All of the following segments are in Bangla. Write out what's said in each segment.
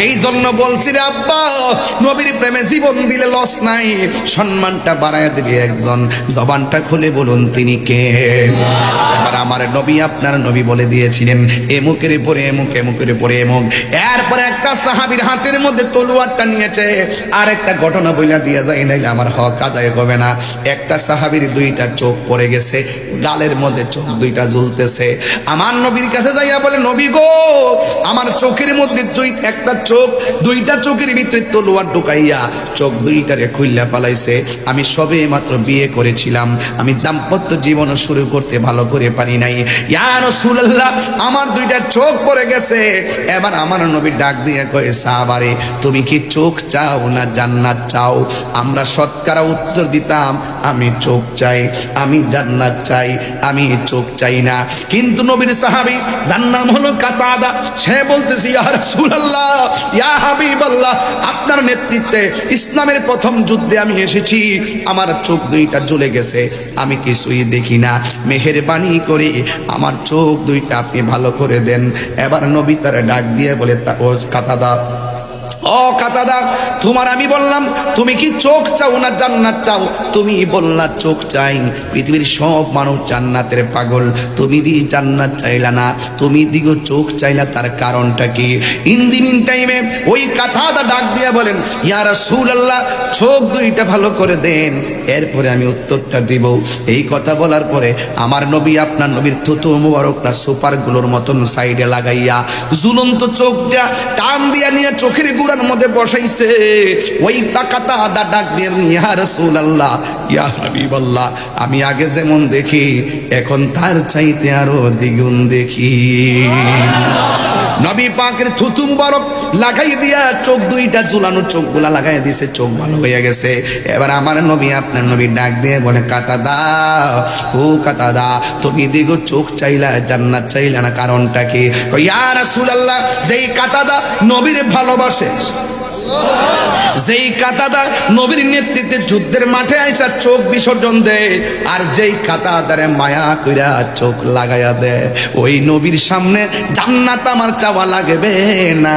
এই জন্য বলছি রে আব্বা, নবীর প্রেমে জীবন দিলে লস নাই। সম্মানটা বাড়ায় দেবে একজন। জবানটা খুলে বলুন তিনি কে? এবার আমার নবী আপনার নবী বলে দিয়েছিলেন, এ এমুকের পরে এমুক এমুকের পরে এমুক এরপরে একটা সাহাবীর হাতের মধ্যে তলোয়ারটা নিয়েছে আর একটা ঘটনা বইলা দিয়ে যায়, নাইলে আমার হক আদায় হবে না। একটা সাহাবীর দুইটা চোখ পড়ে গেছে গালের মধ্যে চোখ দুইটা জ্বলতেছে। আমার নবীর কাছে যাইয়া বলে, নবী গো, আমার চোখের মধ্যে দুই, একটা চোখ, দুইটা চোখের ভিতরে তলোয়ার ঢুকাইয়া চোখ দুইটারে খুইল্লা ফালাইছে। আমি সবে মাত্র বিয়ে করেছিলাম। আমি দাম্পত্য জীবন শুরু করতে ভালো করে পারি নাই। ইয়া রাসূলুল্লাহ, আমার দুইটা চোখ পড়ে গেছে। এবার আমার নবী ডাক দিয়ে কয়ে, সাহাবারে, তুমি কি চোখ চাও না জান্নাত চাও? আমরা শতকরা উত্তর দিতাম, আমি চোখ চাই, আমি জান্নাত চাই। আমি চোখ চাই না। কিন্তু নবীর সাহাবি, যার নাম হলো কাতাদা, সে বলতেছি, ইয়া রাসূলুল্লাহ, ইয়া হাবিবাল্লাহ, আপনার নেতৃত্বে ইসলামের প্রথম যুদ্ধে আমি এসেছি, আমার চোখ দুইটা জ্বলে গেছে, আমি কিছুই দেখি না। মেহেরবানি করে আমার চোখ দুইটা আপনি ভালো করে দেন। এবার নবী তার ডাক দিয়ে বলে ও কাতাদা ও কাতাদা, তোমার আমি বললাম, তুমি কি চোখ চাও না জান্নাত চাও? তুমি বললা, চোখ চাই। পৃথিবীর সব মানুষ জান্নাতের পাগল। তুমি দি জান্নাত চাইলা না, তুমি দিগো চোখ চাইলা, তার কারণটা কি? ইন দি টাইমে ওই কাতাদা ডাক দিয়া বলেন ইয়ারা সুল আল্লাহ চোখ দুইটা ভালো করে দেন। এরপরে আমি উত্তরটা দিব। এই কথা বলার পরে আমার নবী আপনার নবীর থুতু মুবারকটা সুপারগুলোর মতন সাইডে লাগাইয়া ঝুলন্ত চোখটা টান দিয়া নিয়ে চোখের গুড়ার মধ্যে বসাইছে। ওই টাকাটা আদা ডাক দিয়ে ইয়া রাসূলুল্লাহ, ইয়া হাবিবাল্লাহ, আমি আগে যেমন দেখি, এখন তার চাইতে আরও দ্বিগুণ দেখি। নবী পাকের থুতুম বরফ লাগাই দিয়া চোখ দুইটা ঝুলানো চোখগুলা লাগাই দিছে, চোখ ভালো হয়ে গেছে। এবার আমার নবী, আপনার নবী ডাক দিয়ে বলে, কাতাদা, ও কাতা দা তুমি দিগো চোখ চাইলা, জান্নাত চাইলা না, কারণটা কি? ইয়া রাসূলুল্লাহ, যেই কাতাদা নবীর ভালোবাসে যেই কাতাদার নবীর নেতৃত্বে যুদ্ধের মাঠে আইসা চোখ বিসর্জন দেয় আর যেই কাতাদারে মায়া কইরা চোখ লাগাইয়া দেয় ওই নবীর সামনে জান্নাত আমার চাওয়া লাগবে না,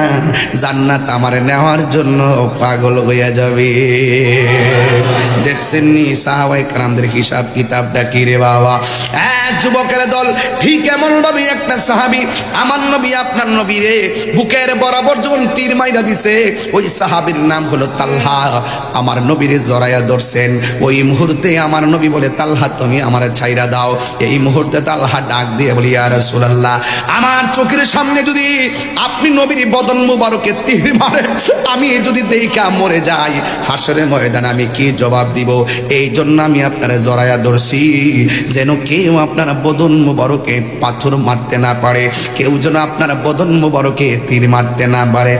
জান্নাত আমার নেওয়ার জন্য পাগল হইয়া যাবে। দেখছেন নি সাহাবাই কারামদের হিসাব কিতাবটা কি রে বাবা? যুবকের দল ঠিক এমন ভাবে একটা সাহাবি, আমার নবী আপনার নবী রে, বুকের বরাবর যখন তীর মাইরা দিছে, ওই সাহাবীর নাম হলো তালহা। আমার নবীর জড়াইয়া ধরছেন। ওই মুহূর্তে আমার নবী বলে, তালহা, তুমি আমার ছাইরা দাও। এই মুহূর্তে তালহা ডাক দিয়ে বলি আর রাসূলুল্লাহ, আমার চোখের সামনে যদি আপনি নবীর বদন মুবারকে তীর মারেন আমি যদি দেইকা মরে যাই, হাসরের ময়দান আমি কি জবাব দিব? এই জন্য আমি আপনারা জড়াইয়া ধরছি। যেন কেউ আপনারা বদন মুবারকে পাথর মারতে না পারে, কেউ যেন আপনারা বদন মুবারকে তীর মারতে না পারে।